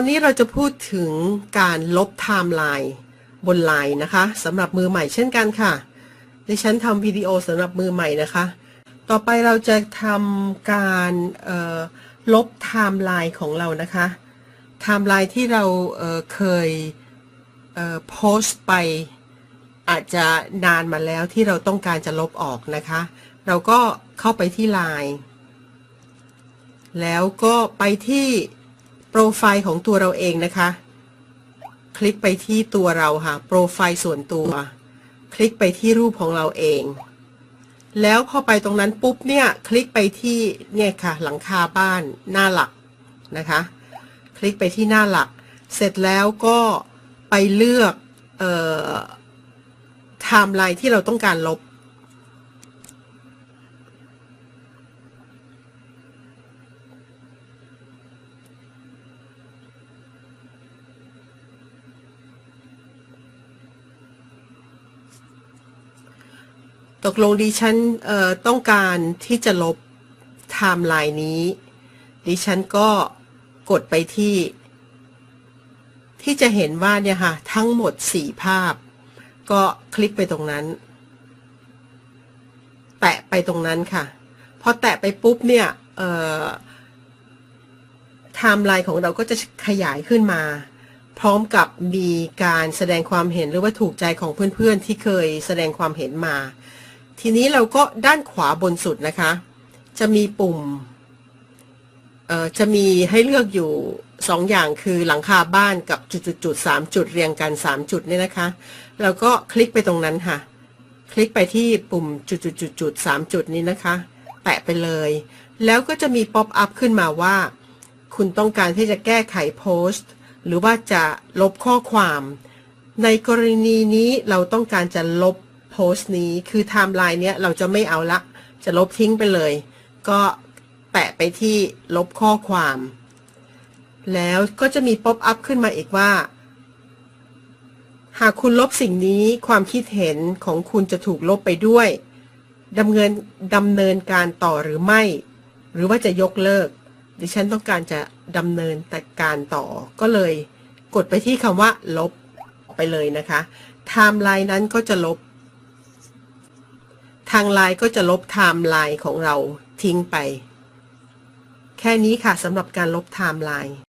ตอนนี้เราจะพูดถึงการลบไทม์ไลน์บนไลน์นะคะสำหรับมือใหม่เช่นกันค่ะดิฉันทำวิดีโอสำหรับมือใหม่นะคะ ต่อไปเราจะทำการลบไทม์ไลน์ของเรานะคะไทม์ไลน์ที่เราเเคยเโพสต์ไปอาจจะนานมาแล้วที่เราต้องการจะลบออกนะคะ เราก็เข้าไปที่ไลน์แล้วก็ไปที่ โปรไฟล์ของตัวเราเองนะคะ คลิกไปที่ตัวเราค่ะ โปรไฟล์ส่วนตัว คลิกไปที่รูปของเราเอง แล้วพอไปตรงนั้นปุ๊บเนี่ย คลิกไปที่เนี่ยค่ะ หลังคาบ้านหน้าหลักนะคะ คลิกไปที่หน้าหลัก เสร็จแล้วก็ไปเลือกไทม์ไลน์ที่เราต้องการลบ ตกลงดิฉันต้องการที่จะลบไทม์ไลน์นี้ ดิฉันก็กดไปที่ ที่จะเห็นว่าเนี่ยค่ะ ทั้งหมดสี่ภาพ ก็คลิกไปตรงนั้น แตะไปตรงนั้นค่ะ พอแตะไปปุ๊บเนี่ยไทม์ไลน์ของเราก็จะขยายขึ้นมา พร้อมกับมีการแสดงความเห็นหรือว่าถูกใจของเพื่อนๆ ที่เคยแสดงความเห็นมา ทีนี้เราก็ด้านขวาบนสุดนะคะ จะมีปุ่มเอ่อจะมีให้เลือกอยู่สองอย่างคือหลังคาบ้านกับจุดๆๆสามจุดเรียงกันสามจุดเนี่ยนะคะ แล้วก็คลิกไปตรงนั้นค่ะ คลิกไปที่ปุ่มจุดๆๆๆสามจุดนี้นะคะ แตะไปเลย แล้วก็จะมีป๊อปอัพขึ้นมาว่า คุณต้องการที่จะแก้ไขโพสต์ หรือว่าจะลบข้อความ ในกรณีนี้เราต้องการจะลบ พสต์นี้คือไทม์ไลน์เนี้ยเราจะไม่เอาละ จะลบทิ้งไปเลย ก็แตะไปที่ลบข้อความ แล้วก็จะมีป๊อปอัพขึ้นมาอีกว่า หากคุณลบสิ่งนี้ความคิดเห็นของคุณจะถูกลบไปด้วยดำเนินดำเนินการต่อหรือไม่ หรือว่าจะยกเลิก ดิฉันต้องการจะดำเนินแต่การต่อก็เลย กดไปที่คำว่า ลบไปเลยนะคะไทม์ไลน์นั้นก็จะลบ ทางไลน์ก็จะลบไทม์ไลน์ของเราทิ้งไป แค่นี้ค่ะสำหรับการลบไทม์ไลน์